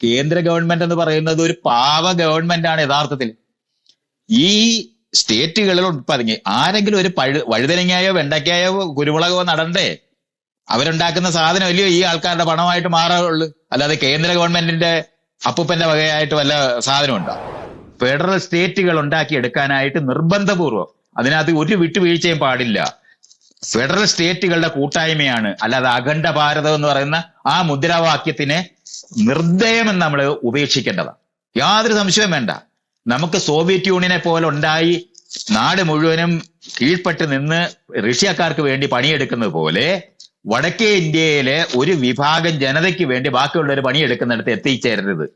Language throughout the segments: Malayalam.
കേന്ദ്ര ഗവൺമെന്റ് എന്ന് പറയുന്നത് ഒരു പാവ ഗവൺമെന്റ് ആണ് യഥാർത്ഥത്തിൽ. ഈ സ്റ്റേറ്റുകളിൽ ഉൾപ്പതുങ്ങി ആരെങ്കിലും ഒരു പഴു വഴുതനങ്ങയോ വെണ്ടയ്ക്കായോ കുരുമുളകോ നടണ്ടേ അവരുണ്ടാക്കുന്ന സാധനം അല്ലയോ ഈ ആൾക്കാരുടെ പണമായിട്ട് മാറുള്ളൂ അല്ലാതെ കേന്ദ്ര ഗവൺമെന്റിന്റെ അപ്പൂപ്പന്റെ വകയായിട്ട് വല്ല സാധനം ഉണ്ടോ ഫെഡറൽ സ്റ്റേറ്റുകൾ ഉണ്ടാക്കി എടുക്കാനായിട്ട് നിർബന്ധപൂർവം അതിനകത്ത് ഒരു വിട്ടുവീഴ്ചയും പാടില്ല. ഫെഡറൽ സ്റ്റേറ്റുകളുടെ കൂട്ടായ്മയാണ് അല്ലാതെ അഖണ്ഡ ഭാരതം എന്ന് പറയുന്ന ആ മുദ്രാവാക്യത്തിനെ നിർദ്ദയമെന്ന് നമ്മൾ ഉപേക്ഷിക്കേണ്ടതാണ്. യാതൊരു സംശയവും വേണ്ട. നമുക്ക് സോവിയറ്റ് യൂണിയനെ പോലെ ഉണ്ടായി നാട് മുഴുവനും കീഴ്പ്പെട്ട് നിന്ന് റഷ്യക്കാർക്ക് വേണ്ടി പണിയെടുക്കുന്നത് പോലെ വടക്കേ ഇന്ത്യയിലെ ഒരു വിഭാഗം ജനതയ്ക്ക് വേണ്ടി ബാക്കിയുള്ളവർ പണിയെടുക്കുന്നിടത്ത് എത്തിച്ചേരരുത്.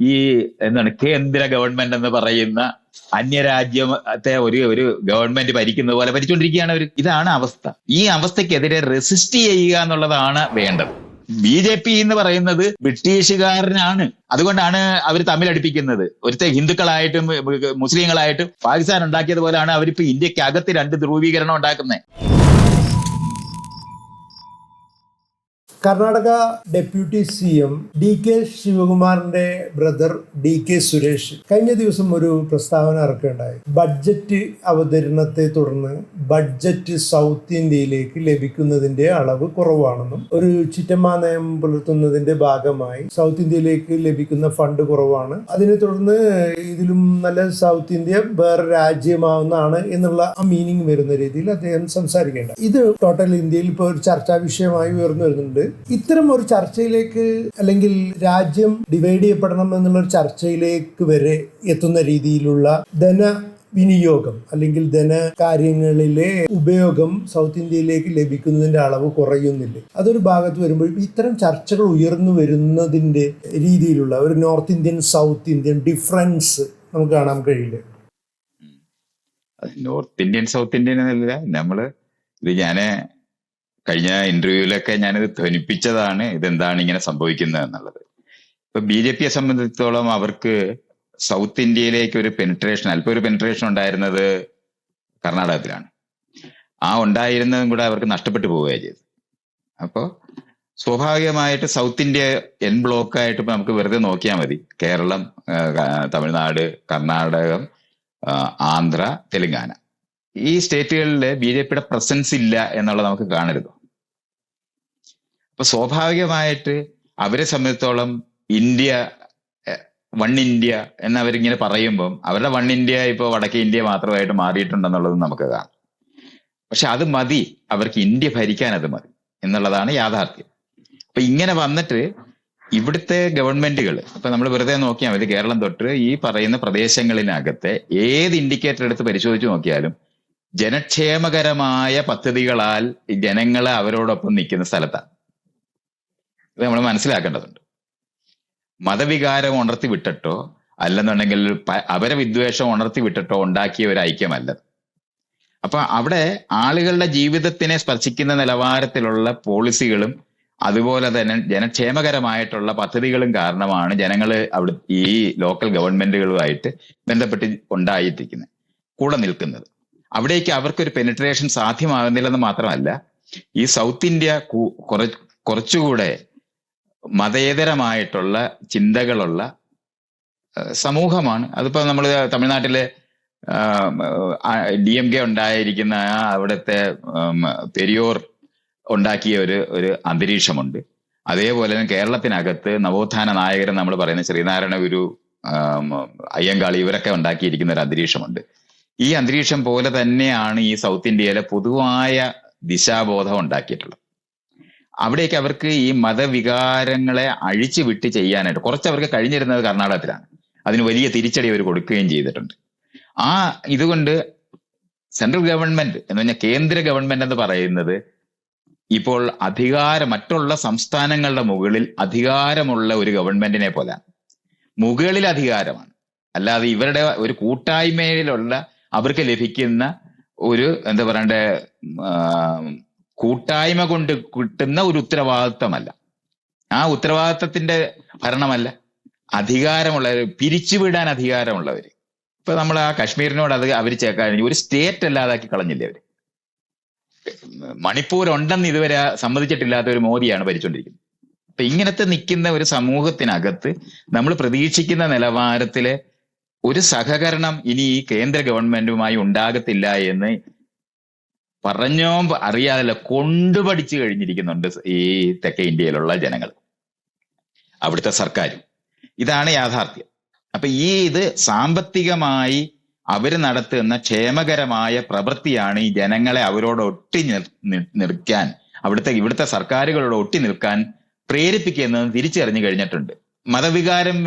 ഈ എന്താണ് കേന്ദ്ര ഗവൺമെന്റ് എന്ന് പറയുന്ന അന്യരാജ്യത്തെ ഒരു ഒരു ഗവൺമെന്റ് ഭരിക്കുന്നത് പോലെ ഭരിച്ചുകൊണ്ടിരിക്കുകയാണ് ഒരു ഇതാണ് അവസ്ഥ. ഈ അവസ്ഥക്കെതിരെ റെസിസ്റ്റ് ചെയ്യുക എന്നുള്ളതാണ് വേണ്ടത്. ബി ജെ പി എന്ന് പറയുന്നത് ബ്രിട്ടീഷുകാരനാണ്. അതുകൊണ്ടാണ് അവർ തമ്മിൽ അടുപ്പിക്കുന്നത് ഒരുത്തെ ഹിന്ദുക്കളായിട്ടും മുസ്ലിങ്ങളായിട്ടും പാകിസ്ഥാൻ ഉണ്ടാക്കിയത് പോലെയാണ് അവരിപ്പോ ഇന്ത്യയ്ക്ക് രണ്ട് ധ്രുവീകരണം ഉണ്ടാക്കുന്നത്. Karnataka deputy C M D K ശിവകുമാറിന്റെ brother D K Suresh കഴിഞ്ഞ ദിവസം ഒരു പ്രസ്താവന ഇറക്കുകയുണ്ടായി. ബഡ്ജറ്റ് അവതരണത്തെ തുടർന്ന് ബഡ്ജറ്റ് സൗത്ത് ഇന്ത്യയിലേക്ക് ലഭിക്കുന്നതിന്റെ അളവ് കുറവാണെന്നും ഒരു ചിറ്റമ്മ നയം പുലർത്തുന്നതിന്റെ ഭാഗമായി സൗത്ത് ഇന്ത്യയിലേക്ക് ലഭിക്കുന്ന ഫണ്ട് കുറവാണ്. അതിനെ തുടർന്ന് ഇതിലും നല്ല സൗത്ത് ഇന്ത്യ വേറെ രാജ്യമാവുന്നതാണ് എന്നുള്ള ആ മീനിങ് വരുന്ന രീതിയിൽ അദ്ദേഹം സംസാരിക്കേണ്ട ഇത് ടോട്ടൽ ഇന്ത്യയിൽ ഇപ്പോൾ ഒരു ചർച്ചാ വിഷയമായി ഉയർന്നു വരുന്നുണ്ട്. ഇത്തരം ഒരു ചർച്ചയിലേക്ക് അല്ലെങ്കിൽ രാജ്യം ഡിവൈഡ് ചെയ്യപ്പെടണം എന്നുള്ള ഒരു ചർച്ചയിലേക്ക് വരെ എത്തുന്ന രീതിയിലുള്ള ധന വിനിയോഗം അല്ലെങ്കിൽ ധനകാര്യങ്ങളിലെ ഉപയോഗം സൗത്ത് ഇന്ത്യയിലേക്ക് ലഭിക്കുന്നതിന്റെ അളവ് കുറയുന്നില്ല? അതൊരു ഭാഗത്ത് വരുമ്പോൾ ഇത്തരം ചർച്ചകൾ ഉയർന്നു വരുന്നതിന്റെ രീതിയിലുള്ള ഒരു north Indian south Indian difference നമുക്ക് കാണാൻ കഴിയില്ല? നോർത്ത് ഇന്ത്യൻ സൗത്ത് ഇന്ത്യൻ എന്നല്ല. നമ്മൾ ഇത് ഞാൻ കഴിഞ്ഞ ഇന്റർവ്യൂവിലൊക്കെ ഞാനിത് ധ്വനിപ്പിച്ചതാണ് ഇതെന്താണ് ഇങ്ങനെ സംഭവിക്കുന്നത് എന്നുള്ളത്. ഇപ്പൊ ബി ജെ പിയെ സംബന്ധിച്ചിടത്തോളം അവർക്ക് സൗത്ത് ഇന്ത്യയിലേക്ക് ഒരു പെനിട്രേഷൻ അല്പം ഒരു പെനിട്രേഷൻ ഉണ്ടായിരുന്നത് കർണാടകത്തിലാണ്. ആ ഉണ്ടായിരുന്നതും കൂടെ അവർക്ക് നഷ്ടപ്പെട്ടു പോവുകയാണ് ചെയ്തത്. അപ്പോൾ സ്വാഭാവികമായിട്ട് സൗത്ത് ഇന്ത്യ എൻ ബ്ലോക്ക് ആയിട്ട് ഇപ്പൊ നമുക്ക് വെറുതെ നോക്കിയാൽ മതി. കേരളം തമിഴ്നാട് കർണാടകം ആന്ധ്ര തെലുങ്കാന. ഈ സ്റ്റേറ്റുകളിൽ ബി ജെ പിയുടെ പ്രസൻസ് ഇല്ല എന്നുള്ളത് നമുക്ക് കാണരുത്. അപ്പൊ സ്വാഭാവികമായിട്ട് അവരെ സംബന്ധിച്ചോളം ഇന്ത്യ വൺ ഇന്ത്യ എന്നവരിങ്ങനെ പറയുമ്പം അവരുടെ വൺ ഇന്ത്യ ഇപ്പോൾ വടക്കേ ഇന്ത്യ മാത്രമായിട്ട് മാറിയിട്ടുണ്ടെന്നുള്ളത് നമുക്ക് കാണാം. പക്ഷെ അത് മതി. അവർക്ക് ഇന്ത്യ ഭരിക്കാൻ അത് മതി എന്നുള്ളതാണ് യാഥാർത്ഥ്യം. അപ്പൊ ഇങ്ങനെ വന്നിട്ട് ഇവിടുത്തെ ഗവൺമെന്റുകൾ ഇപ്പൊ നമ്മൾ വെറുതെ നോക്കിയാൽ മതി. കേരളം തൊട്ട് ഈ പറയുന്ന പ്രദേശങ്ങളിനകത്തെ ഏത് ഇൻഡിക്കേറ്റർ എടുത്ത് പരിശോധിച്ച് നോക്കിയാലും ജനക്ഷേമകരമായ പദ്ധതികളാൽ ജനങ്ങളെ അവരോടൊപ്പം നിൽക്കുന്ന സ്ഥലത്താണ്. ഇത് നമ്മൾ മനസ്സിലാക്കേണ്ടതുണ്ട്. മതവികാരം ഉണർത്തി വിട്ടിട്ടോ അല്ലെന്നുണ്ടെങ്കിൽ അവരെ വിദ്വേഷം ഉണർത്തി വിട്ടിട്ടോ ഉണ്ടാക്കിയ ഒരു ഐക്യമല്ല അപ്പൊ അവിടെ ആളുകളുടെ ജീവിതത്തിനെ സ്പർശിക്കുന്ന നിലവാരത്തിലുള്ള പോളിസികളും അതുപോലെ തന്നെ ജനക്ഷേമകരമായിട്ടുള്ള പദ്ധതികളും കാരണമാണ് ജനങ്ങൾ അവിടെ ഈ ലോക്കൽ ഗവൺമെന്റുകളുമായിട്ട് ബന്ധപ്പെട്ട് ഉണ്ടായിരിക്കുന്നത്. കൂടെ നിൽക്കുന്നത്. അവിടേക്ക് അവർക്കൊരു പെനിട്രേഷൻ സാധ്യമാകുന്നില്ലെന്ന് മാത്രമല്ല ഈ സൗത്ത് ഇന്ത്യ കുറ കുറച്ചുകൂടെ മതേതരമായിട്ടുള്ള ചിന്തകളുള്ള സമൂഹമാണ്. അതിപ്പോ നമ്മൾ തമിഴ്നാട്ടിലെ ഡി എം കെ ഉണ്ടായിരിക്കുന്ന അവിടുത്തെ പെരിയോർ ഉണ്ടാക്കിയ ഒരു ഒരു അന്തരീക്ഷമുണ്ട്. അതേപോലെ തന്നെ കേരളത്തിനകത്ത് നവോത്ഥാന നായകൻ നമ്മൾ പറയുന്ന ശ്രീനാരായണ ഗുരു അയ്യങ്കാളി ഇവരൊക്കെ ഉണ്ടാക്കിയിരിക്കുന്ന ഒരു അന്തരീക്ഷമുണ്ട്. ഈ അന്തരീക്ഷം പോലെ തന്നെയാണ് ഈ സൗത്ത് ഇന്ത്യയിലെ പൊതുവായ ദിശാബോധം ഉണ്ടാക്കിയിട്ടുള്ളത്. അവിടേക്ക് അവർക്ക് ഈ മതവികാരങ്ങളെ അഴിച്ചു വിട്ട് ചെയ്യാനായിട്ട് കുറച്ച് അവർക്ക് കഴിഞ്ഞിരുന്നത് കർണാടകത്തിലാണ്. അതിന് വലിയ തിരിച്ചടി അവർ കൊടുക്കുകയും ചെയ്തിട്ടുണ്ട്. ആ ഇതുകൊണ്ട് സെൻട്രൽ ഗവൺമെന്റ് എന്ന് പറഞ്ഞാൽ കേന്ദ്ര ഗവൺമെന്റ് എന്ന് പറയുന്നത് ഇപ്പോൾ അധികാരം മറ്റുള്ള സംസ്ഥാനങ്ങളുടെ മുകളിൽ അധികാരമുള്ള ഒരു ഗവൺമെന്റിനെ പോലെയാണ്. മുകളിൽ അധികാരമാണ്. അല്ലാതെ ഇവരുടെ ഒരു കൂട്ടായ്മയിലുള്ള അവർക്ക് ലഭിക്കുന്ന ഒരു എന്താ പറയണ്ടേ കൂട്ടായ്മ കൊണ്ട് കിട്ടുന്ന ഒരു ഉത്തരവാദിത്തമല്ല. ആ ഉത്തരവാദിത്തത്തിന്റെ ഭരണമല്ല. അധികാരമുള്ളവർ പിരിച്ചുവിടാൻ അധികാരമുള്ളവർ ഇപ്പൊ നമ്മൾ ആ കശ്മീരിനോട് അത് അവർ ചേക്കാൻ ഒരു സ്റ്റേറ്റ് അല്ലാതാക്കി കളഞ്ഞില്ലേ അവർ? മണിപ്പൂർ ഉണ്ടെന്ന് ഇതുവരെ സമ്മതിച്ചിട്ടില്ലാത്ത ഒരു മോദിയാണ് ഭരിച്ചുകൊണ്ടിരിക്കുന്നത് അപ്പൊ ഇങ്ങനത്തെ നിൽക്കുന്ന ഒരു സമൂഹത്തിനകത്ത് നമ്മൾ പ്രതീക്ഷിക്കുന്ന നിലവാരത്തിലെ ഒരു സഹകരണം ഇനി ഈ കേന്ദ്ര ഗവൺമെന്റുമായി ഉണ്ടാകത്തില്ല എന്ന് പറഞ്ഞോ അറിയാതല്ല കൊണ്ടുപഠിച്ചു കഴിഞ്ഞിരിക്കുന്നുണ്ട് ഈ തെക്കേ ഇന്ത്യയിലുള്ള ജനങ്ങൾ. അവിടുത്തെ സർക്കാരും. ഇതാണ് യാഥാർത്ഥ്യം. അപ്പൊ ഈ ഇത് സാമ്പത്തികമായി അവർ നടത്തുന്ന ക്ഷേമകരമായ പ്രവൃത്തിയാണ് ഈ ജനങ്ങളെ അവരോട് ഒട്ടി നിൽക്കാൻ അവിടുത്തെ ഇവിടുത്തെ സർക്കാരുകളോട് ഒട്ടി നിൽക്കാൻ പ്രേരിപ്പിക്കുന്നത് തിരിച്ചറിഞ്ഞു കഴിഞ്ഞിട്ടുണ്ട്. മതവികാരം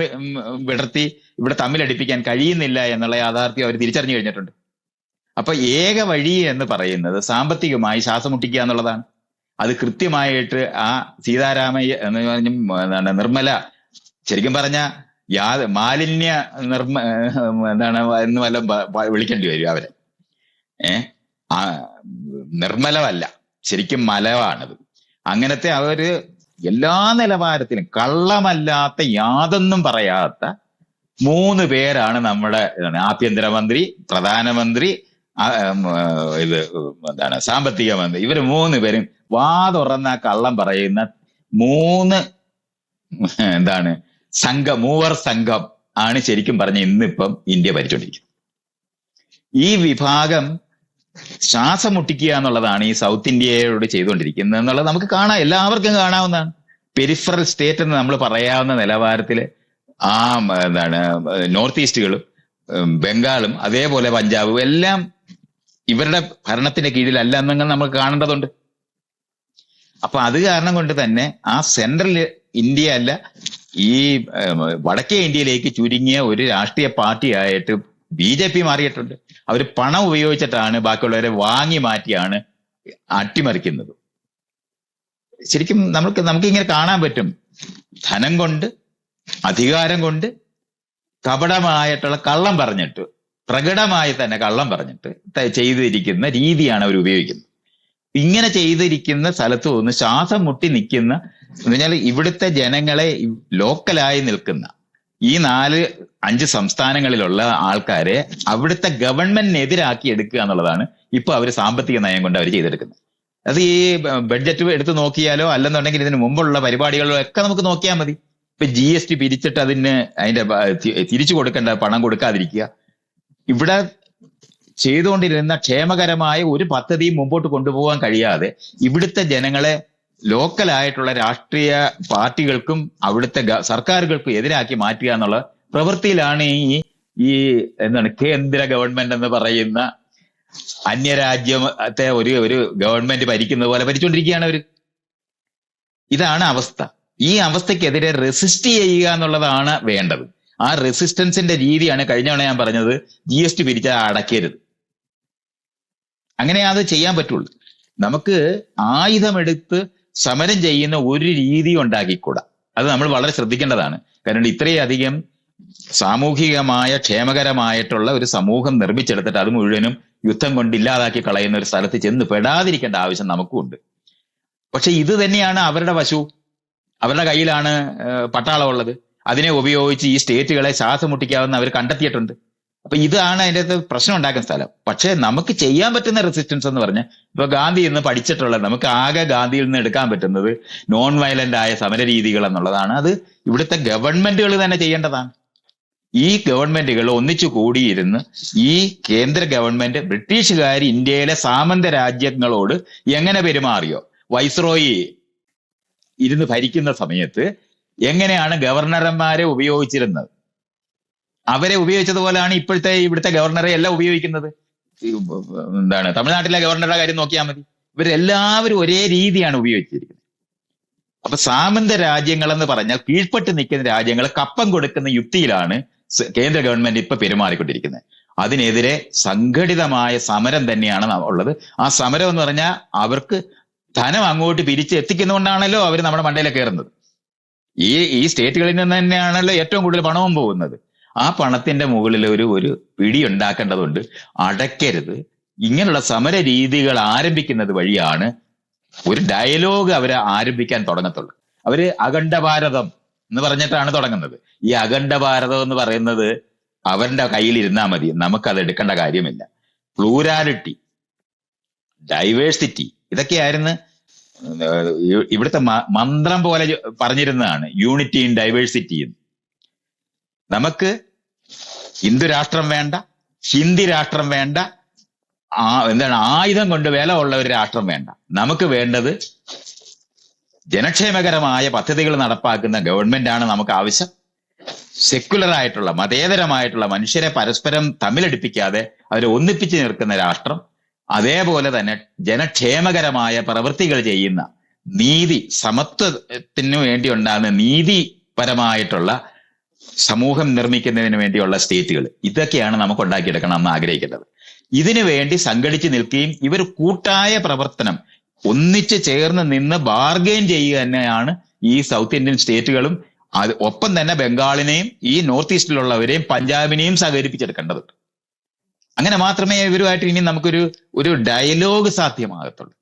വിടർത്തി ഇവിടെ തമ്മിലടിപ്പിക്കാൻ കഴിയുന്നില്ല എന്നുള്ള യാഥാർത്ഥ്യം അവർ തിരിച്ചറിഞ്ഞു കഴിഞ്ഞിട്ടുണ്ട്. അപ്പൊ ഏക വഴി എന്ന് പറയുന്നത് സാമ്പത്തികമായി ശ്വാസം മുട്ടിക്കുക എന്നുള്ളതാണ്. അത് കൃത്യമായിട്ട് ആ സീതാരാമയ്യ എന്ന് പറഞ്ഞ നിർമ്മല ശരിക്കും പറഞ്ഞ യാ മാലിന്യ നിർമ്മ എന്താണ് എന്ന് വല്ല വിളിക്കേണ്ടി വരും അവരെ. ഏ? നിർമ്മലമല്ല. ശരിക്കും മലവാണത്. അങ്ങനത്തെ അവർ എല്ലാ നിലവാരത്തിലും കള്ളമല്ലാത്ത യാതൊന്നും പറയാത്ത മൂന്ന് പേരാണ് നമ്മുടെ ആഭ്യന്തരമന്ത്രി പ്രധാനമന്ത്രി ഇത് എന്താണ് സാമ്പത്തിക മന്ത്രി ഇവർ മൂന്ന് പേരും വാ തുറന്ന കള്ളം പറയുന്ന മൂന്ന് എന്താണ് സംഘം മൂവർ സംഘം ആണ് ശരിക്കും പറഞ്ഞ ഇന്നിപ്പം ഇന്ത്യ ഭരിച്ചുകൊണ്ടിരിക്കുന്നത് ഈ വിഭാഗം ശ്വാസം മുട്ടിക്കുക എന്നുള്ളതാണ് ഈ സൗത്ത് ഇന്ത്യയോട് ചെയ്തുകൊണ്ടിരിക്കുന്നത്. എന്നുള്ളത് നമുക്ക് കാണാം. എല്ലാവർക്കും കാണാവുന്നതാണ്. പെരിഫറൽ സ്റ്റേറ്റ് എന്ന് നമ്മൾ പറയാവുന്ന നിലവാരത്തിൽ ആ എന്താണ് നോർത്ത് ഈസ്റ്റുകളും ബംഗാളും അതേപോലെ പഞ്ചാബും എല്ലാം ഇവരുടെ ഭരണത്തിന്റെ കീഴിലല്ല എന്നങ്ങൾ നമ്മൾ കാണേണ്ടതുണ്ട്. അപ്പൊ അത് കാരണം കൊണ്ട് തന്നെ ആ സെൻട്രൽ ഇന്ത്യ അല്ല ഈ വടക്കേ ഇന്ത്യയിലേക്ക് ചുരുങ്ങിയ ഒരു രാഷ്ട്രീയ പാർട്ടിയായിട്ട് ബി ജെ പി മാറിയിട്ടുണ്ട്. അവർ പണം ഉപയോഗിച്ചിട്ടാണ് ബാക്കിയുള്ളവരെ വാങ്ങി മാറ്റിയാണ് അട്ടിമറിക്കുന്നത്. ശരിക്കും നമുക്ക് നമുക്ക് ഇങ്ങനെ കാണാൻ പറ്റും. ധനം കൊണ്ട് അധികാരം കൊണ്ട് കപടമായിട്ടുള്ള കള്ളം പറഞ്ഞിട്ട് പ്രകടമായി തന്നെ കള്ളം പറഞ്ഞിട്ട് ചെയ്തിരിക്കുന്ന രീതിയാണ് അവർ ഉപയോഗിക്കുന്നത്. ഇങ്ങനെ ചെയ്തിരിക്കുന്ന സ്ഥലത്ത് ഒന്ന് ശ്വാസം മുട്ടി നിൽക്കുന്ന എന്ന് പറഞ്ഞാൽ ഇവിടുത്തെ ജനങ്ങളെ ലോക്കലായി നിൽക്കുന്ന ഈ നാല് അഞ്ച് സംസ്ഥാനങ്ങളിലുള്ള ആൾക്കാരെ അവിടുത്തെ ഗവൺമെന്റിനെതിരാക്കി എടുക്കുക എന്നുള്ളതാണ് ഇപ്പൊ അവർ സാമ്പത്തിക നയം കൊണ്ട് അവർ ചെയ്തെടുക്കുന്നത്. അത് ഈ ബഡ്ജറ്റ് എടുത്ത് നോക്കിയാലോ അല്ലെന്നുണ്ടെങ്കിൽ ഇതിന് മുമ്പുള്ള പരിപാടികളോ ഒക്കെ നമുക്ക് നോക്കിയാൽ മതി. ഇപ്പൊ ജി എസ് ടി പിരിച്ചിട്ട് അതിന് അതിന്റെ തിരിച്ചു കൊടുക്കേണ്ട പണം കൊടുക്കാതിരിക്കുക. ഇവിടെ ചെയ്തുകൊണ്ടിരുന്ന ക്ഷേമകരമായ ഒരു പദ്ധതിയും മുമ്പോട്ട് കൊണ്ടുപോകാൻ കഴിയാതെ ഇവിടുത്തെ ജനങ്ങളെ ലോക്കലായിട്ടുള്ള രാഷ്ട്രീയ പാർട്ടികൾക്കും അവിടുത്തെ സർക്കാരുകൾക്കും എതിരാക്കി മാറ്റുക എന്നുള്ള പ്രവൃത്തിയിലാണ് ഈ ഈ എന്താണ് കേന്ദ്ര ഗവൺമെന്റ് എന്ന് പറയുന്ന അന്യരാജ്യത്തെ ഒരു ഒരു ഗവൺമെന്റ് ഭരിക്കുന്നത് പോലെ ഭരിച്ചുകൊണ്ടിരിക്കുകയാണ് അവർ. ഇതാണ് അവസ്ഥ. ഈ അവസ്ഥക്കെതിരെ റെസിസ്റ്റ് ചെയ്യുക എന്നുള്ളതാണ് വേണ്ടത്. ആ റെസിസ്റ്റൻസിന്റെ രീതിയാണ് കഴിഞ്ഞ തവണ ഞാൻ പറഞ്ഞത് ജി എസ് ടി പിരിച്ചാൽ അടയ്ക്കരുത് അങ്ങനെ അത് ചെയ്യാൻ പറ്റുള്ളൂ. നമുക്ക് ആയുധമെടുത്ത് സമരം ചെയ്യുന്ന ഒരു രീതി ഉണ്ടാക്കിക്കൂടാ. അത് നമ്മൾ വളരെ ശ്രദ്ധിക്കേണ്ടതാണ്. കാരണം ഇത്രയധികം സാമൂഹികമായ ക്ഷേമകരമായിട്ടുള്ള ഒരു സമൂഹം നിർമ്മിച്ചെടുത്തിട്ട് അത് മുഴുവനും യുദ്ധം കൊണ്ട് ഇല്ലാതാക്കി കളയുന്ന ഒരു സ്ഥലത്ത് ചെന്ന് പെടാതിരിക്കേണ്ട ആവശ്യം നമുക്കും ഉണ്ട് പക്ഷെ ഇത് തന്നെയാണ് അവരുടെ വശു. അവരുടെ കയ്യിലാണ് പട്ടാളമുള്ളത് അതിനെ ഉപയോഗിച്ച് ഈ സ്റ്റേറ്റുകളെ ശ്വാസം മുട്ടിക്കാവുന്ന അവർ കണ്ടെത്തിയിട്ടുണ്ട്. അപ്പൊ ഇതാണ് അതിന്റെ അകത്ത് പ്രശ്നം ഉണ്ടാക്കുന്ന സ്ഥലം. പക്ഷേ നമുക്ക് ചെയ്യാൻ പറ്റുന്ന റെസിസ്റ്റൻസ് എന്ന് പറഞ്ഞാൽ ഇപ്പൊ ഗാന്ധി ഇന്ന് പഠിച്ചിട്ടുള്ള നമുക്ക് ആകെ ഗാന്ധിയിൽ നിന്ന് എടുക്കാൻ പറ്റുന്നത് നോൺ വയലന്റ് ആയ സമര രീതികൾ എന്നുള്ളതാണ്. അത് ഇവിടുത്തെ ഗവൺമെന്റുകൾ തന്നെ ചെയ്യേണ്ടതാണ്. ഈ ഗവൺമെന്റുകൾ ഒന്നിച്ചു കൂടിയിരുന്ന് ഈ കേന്ദ്ര ഗവൺമെന്റ് ബ്രിട്ടീഷുകാർ ഇന്ത്യയിലെ സാമന്ത രാജ്യങ്ങളോട് എങ്ങനെ പെരുമാറിയോ വൈസ്രോയി ഇരുന്ന് ഭരിക്കുന്ന സമയത്ത് എങ്ങനെയാണ് ഗവർണർമാരെ ഉപയോഗിച്ചിരുന്നത്? അവരെ ഉപയോഗിച്ചതുപോലെയാണ് ഇപ്പോഴത്തെ ഇവിടുത്തെ ഗവർണറെ എല്ലാം ഉപയോഗിക്കുന്നത്. എന്താണ് തമിഴ്നാട്ടിലെ ഗവർണറുടെ കാര്യം നോക്കിയാൽ മതി. ഇവരെല്ലാവരും ഒരേ രീതിയാണ് ഉപയോഗിച്ചിരിക്കുന്നത്. അപ്പൊ സാമന്ത രാജ്യങ്ങൾ എന്ന് പറഞ്ഞാൽ കീഴ്പ്പെട്ട് നിൽക്കുന്ന രാജ്യങ്ങൾ കപ്പം കൊടുക്കുന്ന യുക്തിയിലാണ് കേന്ദ്ര ഗവൺമെന്റ് ഇപ്പൊ പെരുമാറിക്കൊണ്ടിരിക്കുന്നത്. അതിനെതിരെ സംഘടിതമായ സമരം തന്നെയാണ് ഉള്ളത്. ആ സമരം എന്ന് പറഞ്ഞാൽ അവർക്ക് ധനം അങ്ങോട്ട് പിരിച്ച് എത്തിക്കുന്നതുകൊണ്ടാണല്ലോ അവർ നമ്മുടെ മണ്ടയിലെ കയറുന്നത്. ഈ ഈ സ്റ്റേറ്റുകളിൽ നിന്ന് തന്നെയാണല്ലോ ഏറ്റവും കൂടുതൽ പണവും പോകുന്നത്. ആ പണത്തിന്റെ മുകളിൽ ഒരു ഒരു പിടി ഉണ്ടാക്കേണ്ടതുണ്ട്. അടയ്ക്കരുത്. ഇങ്ങനെയുള്ള സമര രീതികൾ ആരംഭിക്കുന്നത് വഴിയാണ് ഒരു ഡയലോഗ് അവർ ആരംഭിക്കാൻ തുടങ്ങത്തുള്ളൂ. അവർ അഖണ്ഡ ഭാരതം എന്ന് പറഞ്ഞിട്ടാണ് തുടങ്ങുന്നത്. ഈ അഖണ്ഡ ഭാരതം എന്ന് പറയുന്നത് അവരുടെ കയ്യിൽ ഇരുന്നാൽ മതി. നമുക്കത് എടുക്കേണ്ട കാര്യമില്ല. പ്ലൂരാലിറ്റി ഡൈവേഴ്സിറ്റി ഇതൊക്കെയായിരുന്നു ഇവിടുത്തെ മന്ത്രം പോലെ പറഞ്ഞിരുന്നതാണ്. യൂണിറ്റി ഇൻ ഡൈവേഴ്സിറ്റി നമുക്ക് ഹിന്ദു രാഷ്ട്രം വേണ്ട ഹിന്ദി രാഷ്ട്രം വേണ്ട ആ എന്താണ് ആയുധം കൊണ്ട് വില ഉള്ള ഒരു രാഷ്ട്രം വേണ്ട. നമുക്ക് വേണ്ടത് ജനക്ഷേമകരമായ പദ്ധതികൾ നടപ്പാക്കുന്ന ഗവൺമെന്റ് ആണ് നമുക്ക് ആവശ്യം. സെക്യുലർ ആയിട്ടുള്ള മതേതരമായിട്ടുള്ള മനുഷ്യരെ പരസ്പരം തമ്മിലടിപ്പിക്കാതെ അവരെ ഒന്നിപ്പിച്ച് നിൽക്കുന്ന രാഷ്ട്രം അതേപോലെ തന്നെ ജനക്ഷേമകരമായ പ്രവൃത്തികൾ ചെയ്യുന്ന നീതി സമത്വത്തിനു വേണ്ടി ഉണ്ടാകുന്ന നീതിപരമായിട്ടുള്ള സമൂഹം നിർമ്മിക്കുന്നതിന് വേണ്ടിയുള്ള സ്റ്റേറ്റുകൾ. ഇതൊക്കെയാണ് നമുക്ക് ഉണ്ടാക്കിയെടുക്കണം എന്ന് ആഗ്രഹിക്കേണ്ടത് ഇതിനു വേണ്ടി സംഘടിച്ച് നിൽക്കുകയും ഇവർ കൂട്ടായ പ്രവർത്തനം ഒന്നിച്ച് ചേർന്ന് നിന്ന് ബാർഗെയിൻ ചെയ്യുക തന്നെയാണ് ഈ സൗത്ത് ഇന്ത്യൻ സ്റ്റേറ്റുകളും അത് ഒപ്പം തന്നെ ബംഗാളിനെയും ഈ നോർത്ത് ഈസ്റ്റിലുള്ളവരെയും പഞ്ചാബിനെയും സഹകരിപ്പിച്ചെടുക്കേണ്ടതുണ്ട് അങ്ങനെ മാത്രമേ ഇവരുമായിട്ട് ഇനി നമുക്കൊരു ഒരു ഡയലോഗ് സാധ്യമാകത്തുള്ളൂ.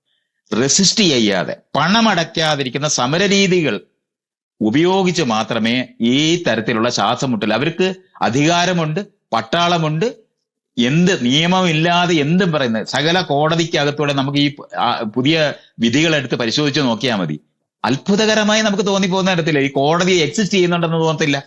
റെസിസ്റ്റ് ചെയ്യാതെ പണമടയ്ക്കാതിരിക്കുന്ന സമരരീതികൾ ഉപയോഗിച്ച് മാത്രമേ ഈ തരത്തിലുള്ള ശ്വാസം അവർക്ക് അധികാരമുണ്ട് പട്ടാളമുണ്ട് എന്ത് നിയമമില്ലാതെ എന്തും പറയുന്നത് സകല കോടതിക്കകത്തൂടെ നമുക്ക് ഈ പുതിയ വിധികൾ എടുത്ത് പരിശോധിച്ച് നോക്കിയാൽ മതി. അത്ഭുതകരമായി നമുക്ക് തോന്നിപ്പോകുന്ന തരത്തില്ല ഈ കോടതി എക്സിസ്റ്റ് ചെയ്യുന്നുണ്ടെന്ന് തോന്നത്തില്ല.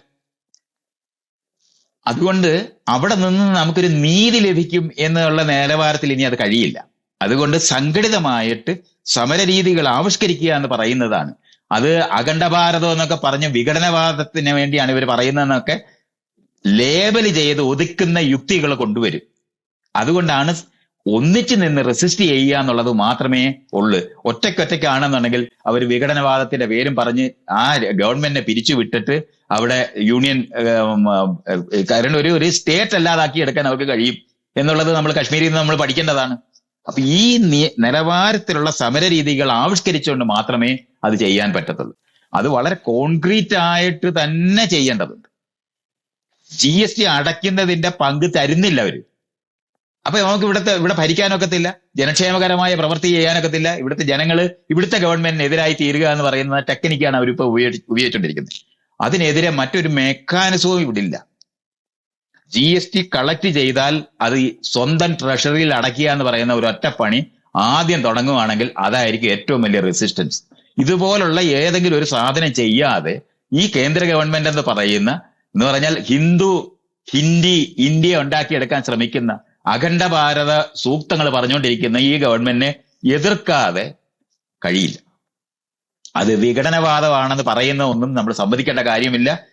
അതുകൊണ്ട് അവിടെ നിന്ന് നമുക്കൊരു നീതി ലഭിക്കും എന്നുള്ള നിലവാരത്തിൽ ഇനി അത് കഴിയില്ല. അതുകൊണ്ട് സംഘടിതമായിട്ട് സമര രീതികൾ ആവിഷ്കരിക്കുക എന്ന് പറയുന്നതാണ് അത് അഖണ്ഡ ഭാരതം എന്നൊക്കെ പറഞ്ഞ് വിഘടനവാദത്തിന് വേണ്ടിയാണ് ഇവർ പറയുന്നതെന്നൊക്കെ ലേബൽ ചെയ്ത് ഒതുക്കുന്ന യുക്തികൾ കൊണ്ടുവരും. അതുകൊണ്ടാണ് ഒന്നിച്ചു നിന്ന് റെസിസ്റ്റ് ചെയ്യുക എന്നുള്ളത് മാത്രമേ ഉള്ളൂ. ഒറ്റയ്ക്കൊറ്റയ്ക്കാണെന്നുണ്ടെങ്കിൽ അവർ വിഘടനവാദത്തിന്റെ പേരും പറഞ്ഞ് ആ ഗവൺമെന്റിനെ പിരിച്ചു വിട്ടിട്ട് അവിടെ യൂണിയൻ കാരണം ഒരു ഒരു സ്റ്റേറ്റ് അല്ലാതാക്കി എടുക്കാൻ അവർക്ക് കഴിയും എന്നുള്ളത് നമ്മൾ കശ്മീരിൽ നിന്ന് നമ്മൾ പഠിക്കേണ്ടതാണ്. അപ്പൊ ഈ നിലവാരത്തിലുള്ള സമര രീതികൾ ആവിഷ്കരിച്ചുകൊണ്ട് മാത്രമേ അത് ചെയ്യാൻ പറ്റത്തുള്ളൂ. അത് വളരെ കോൺക്രീറ്റ് ആയിട്ട് തന്നെ ചെയ്യേണ്ടതുണ്ട്. ജി എസ് ടി അടയ്ക്കുന്നതിന്റെ പങ്ക് തരുന്നില്ല അവർ. അപ്പൊ നമുക്ക് ഇവിടുത്തെ ഇവിടെ ഭരിക്കാനൊക്കത്തില്ല ജനക്ഷേമകരമായ പ്രവൃത്തി ചെയ്യാനൊക്കത്തില്ല ഇവിടുത്തെ ജനങ്ങൾ ഇവിടുത്തെ ഗവൺമെന്റിനെതിരായി തീരുക എന്ന് പറയുന്ന ടെക്നിക്കാണ് അവരിപ്പോ ഉപയോഗി ഉപയോഗിച്ചുകൊണ്ടിരിക്കുന്നത് അതിനെതിരെ മറ്റൊരു മെക്കാനിസവും ഇവിടെ ഇല്ല ജി എസ് ടി കളക്ട് ചെയ്താൽ അത് സ്വന്തം ട്രഷറിയിൽ അടയ്ക്കുക എന്ന് പറയുന്ന ഒരു ഒറ്റപ്പണി ആദ്യം തുടങ്ങുകയാണെങ്കിൽ അതായിരിക്കും ഏറ്റവും വലിയ റെസിസ്റ്റൻസ് ഇതുപോലുള്ള ഏതെങ്കിലും ഒരു സാധനം ചെയ്യാതെ ഈ കേന്ദ്ര ഗവൺമെന്റ് എന്ന് പറയുന്ന എന്ന് പറഞ്ഞാൽ ഹിന്ദു ഹിന്ദി ഇന്ത്യ ഉണ്ടാക്കിയെടുക്കാൻ ശ്രമിക്കുന്ന അഖണ്ഡ ഭാരത സൂക്തങ്ങൾ പറഞ്ഞുകൊണ്ടിരിക്കുന്ന ഈ ഗവൺമെന്റിനെ എതിർക്കാതെ കഴിയില്ല. അത് വിഘടനവാദമാണെന്ന് പറയുന്ന ഒന്നും നമ്മൾ സമ്മതിക്കേണ്ട കാര്യമില്ല.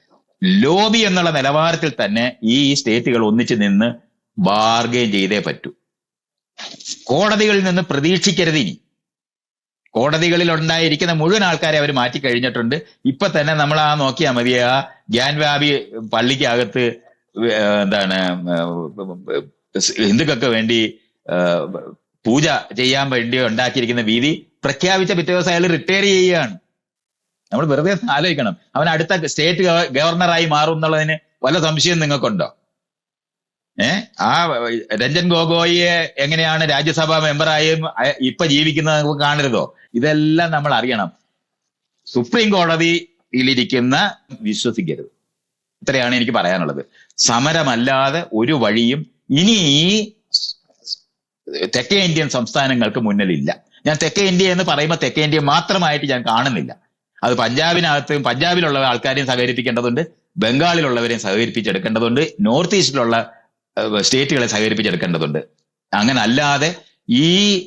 ലോബി എന്നുള്ള നിലവാരത്തിൽ തന്നെ ഈ സ്റ്റേറ്റുകൾ ഒന്നിച്ചു നിന്ന് ബാർഗെയിൻ ചെയ്തേ പറ്റൂ. കോടതികളിൽ നിന്ന് പ്രതീക്ഷിക്കരുത് ഇനി. കോടതികളിൽ ഉണ്ടായിരിക്കുന്ന മുഴുവൻ ആൾക്കാരെ അവർ മാറ്റി കഴിഞ്ഞിട്ടുണ്ട് ഇപ്പൊ തന്നെ നമ്മൾ ആ നോക്കിയാൽ മതി. ആ ഗ്യാൻവാബി പള്ളിക്കകത്ത് എന്താണ് ഹിന്ദുക്കൾക്ക് വേണ്ടി പൂജ ചെയ്യാൻ വേണ്ടി ഉണ്ടാക്കിയിരിക്കുന്ന വീതി പ്രഖ്യാപിച്ച പിറ്റേ ദിവസം അയാൾ റിട്ടയർ ചെയ്യുകയാണ്. നമ്മൾ വെറുതെ ആലോചിക്കണം. അവൻ അടുത്ത സ്റ്റേറ്റ് ഗവർണറായി മാറും എന്നുള്ളതിന് വല്ല സംശയം നിങ്ങൾക്കുണ്ടോ? ഏ ആ രഞ്ജൻ ഗൊഗോയിയെ എങ്ങനെയാണ് രാജ്യസഭാ മെമ്പറായും ഇപ്പൊ ജീവിക്കുന്നത് കാണരുതോ? ഇതെല്ലാം നമ്മൾ അറിയണം. സുപ്രീം കോടതിയിലിരിക്കുന്ന വിശ്വസിക്കരുത്. ഇത്രയാണ് എനിക്ക് പറയാനുള്ളത്. സമരമല്ലാതെ ഒരു വഴിയും ഇനി ഈ തെക്കേ ഇന്ത്യൻ സംസ്ഥാനങ്ങൾക്ക് മുന്നിലില്ല. ഞാൻ തെക്കേ ഇന്ത്യ എന്ന് പറയുമ്പോൾ തെക്കേ ഇന്ത്യ മാത്രമായിട്ട് ഞാൻ കാണുന്നില്ല. അത് പഞ്ചാബിനകത്ത് പഞ്ചാബിലുള്ള ആൾക്കാരെയും സഹകരിപ്പിക്കേണ്ടതുണ്ട് ബംഗാളിലുള്ളവരെയും സഹകരിപ്പിച്ചെടുക്കേണ്ടതുണ്ട് നോർത്ത് ഈസ്റ്റിലുള്ള സ്റ്റേറ്റുകളെ സഹകരിപ്പിച്ചെടുക്കേണ്ടതുണ്ട്. അങ്ങനെ അല്ലാതെ ഈ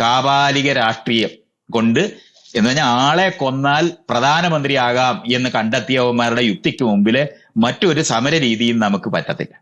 കാബാലിക രാഷ്ട്രീയം കൊണ്ട് എന്ന് പറഞ്ഞാൽ ആളെ കൊന്നാൽ പ്രധാനമന്ത്രിയാകാം എന്ന് കണ്ടെത്തിയവന്മാരുടെ യുക്തിക്ക് മുമ്പിൽ മറ്റൊരു സമര രീതിയും നമുക്ക് പറ്റത്തില്ല.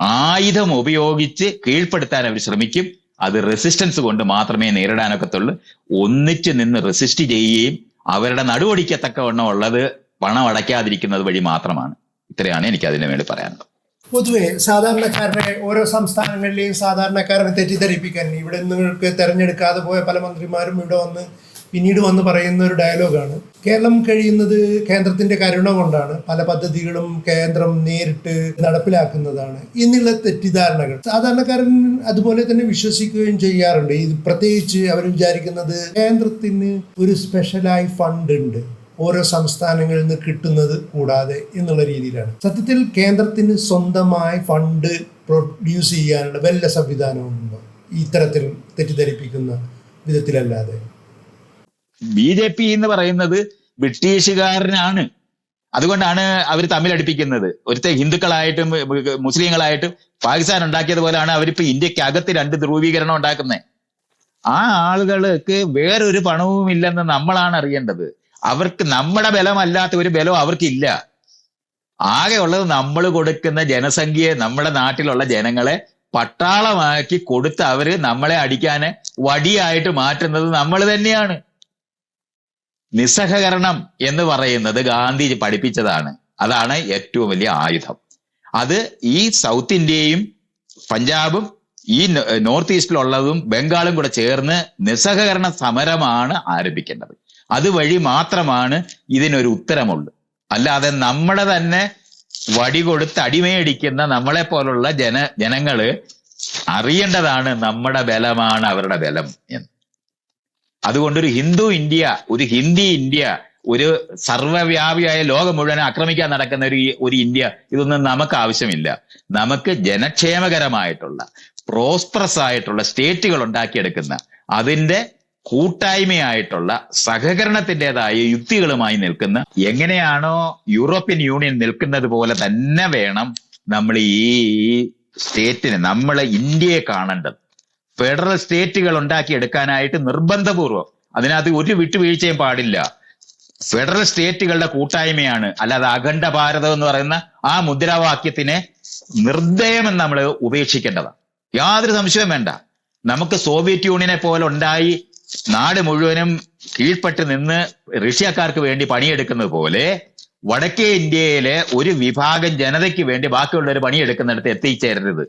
ആയുധം ഉപയോഗിച്ച് കീഴ്പ്പെടുത്താൻ അവർ ശ്രമിക്കും. അത് റെസിസ്റ്റൻസ് കൊണ്ട് മാത്രമേ നേരിടാനൊക്കത്തുള്ളൂ. ഒന്നിച്ച് നിന്ന് റെസിസ്റ്റ് ചെയ്യുകയും അവരുടെ നടുവടിക്കത്തക്കവണ്ണം ഉള്ളത് പണം അടയ്ക്കാതിരിക്കുന്നത് വഴി മാത്രമാണ്. ഇത്രയാണ് എനിക്ക് അതിനു വേണ്ടി പറയാനുള്ളത്. പൊതുവെ സാധാരണക്കാരനെ ഓരോ സംസ്ഥാനങ്ങളിലെയും സാധാരണക്കാരനെ തെറ്റിദ്ധരിപ്പിക്കാൻ ഇവിടെ നിങ്ങൾക്ക് തെരഞ്ഞെടുക്കാതെ പോയ പല മന്ത്രിമാരും ഇവിടെ വന്ന് പിന്നീട് വന്ന് പറയുന്ന ഒരു ഡയലോഗാണ്. കേരളം കഴിയുന്നത് കേന്ദ്രത്തിന്റെ കരുണ കൊണ്ടാണ്. പല പദ്ധതികളും കേന്ദ്രം നേരിട്ട് നടപ്പിലാക്കുന്നതാണ്. എന്നുള്ള തെറ്റിദ്ധാരണകൾ. സാധാരണക്കാരൻ അതുപോലെ തന്നെ വിശ്വസിക്കുകയും ചെയ്യാറുണ്ട്. ഇത് പ്രത്യേകിച്ച് അവർ വിചാരിക്കുന്നത് കേന്ദ്രത്തിന് ഒരു സ്പെഷ്യലായി ഫണ്ട് ഉണ്ട്. ഓരോ സംസ്ഥാനങ്ങളിൽ നിന്ന് കിട്ടുന്നത് കൂടാതെ എന്നുള്ള രീതിയിലാണ്. സത്യത്തിൽ കേന്ദ്രത്തിന് സ്വന്തമായി ഫണ്ട് പ്രൊഡ്യൂസ് ചെയ്യാനുള്ള വല്ല സംവിധാനമുണ്ടോ ഇത്തരത്തിൽ തെറ്റിദ്ധരിപ്പിക്കുന്ന വിധത്തിലല്ലാതെ. ബി ജെ പി എന്ന് പറയുന്നത് ബ്രിട്ടീഷുകാരനാണ്. അതുകൊണ്ടാണ് അവർ തമ്മിൽ അടുപ്പിക്കുന്നത്. ഒരുത്തെ ഹിന്ദുക്കളായിട്ടും മുസ്ലിങ്ങളായിട്ടും പാകിസ്ഥാൻ ഉണ്ടാക്കിയതുപോലെയാണ് അവരിപ്പോ ഇന്ത്യയ്ക്ക് അകത്ത് രണ്ട് ധ്രുവീകരണം ഉണ്ടാക്കുന്നത്. ആ ആളുകൾക്ക് വേറൊരു പണവും ഇല്ലെന്ന് നമ്മളാണ് അറിയേണ്ടത്. അവർക്ക് നമ്മുടെ ബലമല്ലാത്ത ഒരു ബലം അവർക്കില്ല. ആകെ ഉള്ളത് നമ്മൾ കൊടുക്കുന്ന ജനസംഖ്യയെ നമ്മുടെ നാട്ടിലുള്ള ജനങ്ങളെ പട്ടാളമാക്കി കൊടുത്ത് അവർ നമ്മളെ അടിക്കാന് വടിയായിട്ട് മാറ്റുന്നത് നമ്മൾ തന്നെയാണ്. നിസ്സഹകരണം എന്ന് പറയുന്നത് ഗാന്ധി പഠിപ്പിച്ചതാണ്. അതാണ് ഏറ്റവും വലിയ ആയുധം. അത് ഈ സൗത്ത് ഇന്ത്യയും പഞ്ചാബും ഈ നോർത്ത് ഈസ്റ്റിലുള്ളതും ബംഗാളും കൂടെ ചേർന്ന് നിസ്സഹകരണ സമരമാണ് ആരംഭിക്കേണ്ടത്. അതുവഴി മാത്രമാണ് ഇതിനൊരു ഉത്തരമുള്ളൂ. അല്ലാതെ നമ്മളെ തന്നെ വടി കൊടുത്ത് അടിമയടിക്കുന്ന നമ്മളെ പോലുള്ള ജന ജനങ്ങൾ അറിയേണ്ടതാണ് നമ്മുടെ ബലമാണ് അവരുടെ ബലം എന്ന്. അതുകൊണ്ട് ഒരു ഹിന്ദു ഇന്ത്യ ഒരു ഹിന്ദി ഇന്ത്യ ഒരു സർവവ്യാപിയായ ലോകം മുഴുവൻ ആക്രമിക്കാൻ നടക്കുന്ന ഒരു ഒരു ഇന്ത്യ ഇതൊന്നും നമുക്ക് ആവശ്യമില്ല. നമുക്ക് ജനക്ഷേമകരമായിട്ടുള്ള പ്രോസ്പറസ് ആയിട്ടുള്ള സ്റ്റേറ്റുകൾ ഉണ്ടാക്കിയെടുക്കുന്ന അതിന്റെ കൂട്ടായ്മയായിട്ടുള്ള സഹകരണത്തിന്റെതായ യുക്തികളുമായി നിൽക്കുന്ന എങ്ങനെയാണോ യൂറോപ്യൻ യൂണിയൻ നിൽക്കുന്നത് പോലെ തന്നെ വേണം നമ്മൾ ഈ സ്റ്റേറ്റിനെ നമ്മൾ ഇന്ത്യയെ കാണേണ്ടത്. ഫെഡറൽ സ്റ്റേറ്റുകൾ ഉണ്ടാക്കിയെടുക്കാനായിട്ട് നിർബന്ധപൂർവം അതിനകത്ത് ഒരു വിട്ടുവീഴ്ചയും പാടില്ല. ഫെഡറൽ സ്റ്റേറ്റുകളുടെ കൂട്ടായ്മയാണ് അല്ലാതെ അഖണ്ഡ ഭാരതം എന്ന് പറയുന്ന ആ മുദ്രാവാക്യത്തിനെ നിർദ്ദയമെന്ന് നമ്മൾ ഉപേക്ഷിക്കേണ്ടതാണ്. യാതൊരു സംശയവും വേണ്ട. നമുക്ക് സോവിയറ്റ് യൂണിയനെ പോലെ ഉണ്ടായി നാട് മുഴുവനും കീഴ്പ്പെട്ട് നിന്ന് റഷ്യക്കാർക്ക് വേണ്ടി പണിയെടുക്കുന്നത് പോലെ വടക്കേ ഇന്ത്യയിലെ ഒരു വിഭാഗം ജനതയ്ക്ക് വേണ്ടി ബാക്കിയുള്ളവർ പണിയെടുക്കുന്നിടത്ത് എത്തിച്ചേരരുത്.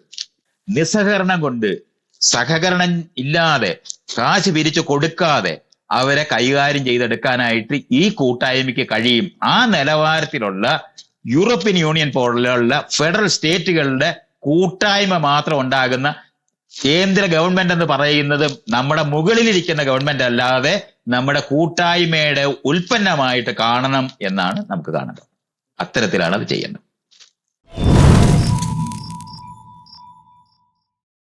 നിസ്സഹകരണം കൊണ്ട് സഹകരണം ഇല്ലാതെ കാശ് പിരിച്ചു കൊടുക്കാതെ അവരെ കൈകാര്യം ചെയ്തെടുക്കാനായിട്ട് ഈ കൂട്ടായ്മയ്ക്ക് കഴിയും. ആ നിലവാരത്തിലുള്ള യൂറോപ്യൻ യൂണിയൻ പോലുള്ള ഫെഡറൽ സ്റ്റേറ്റുകളുടെ കൂട്ടായ്മ മാത്രം ഉണ്ടാകുന്ന കേന്ദ്ര ഗവൺമെന്റ് എന്ന് പറയുന്നത് നമ്മുടെ മുകളിലിരിക്കുന്ന ഗവൺമെന്റ് അല്ലാതെ നമ്മുടെ കൂട്ടായ്മയുടെ ഉൽപ്പന്നമായിട്ട് കാണണം എന്നാണ് നമുക്ക് കാണേണ്ടത് അത്തരത്തിലാണ് അത് ചെയ്യേണ്ടത്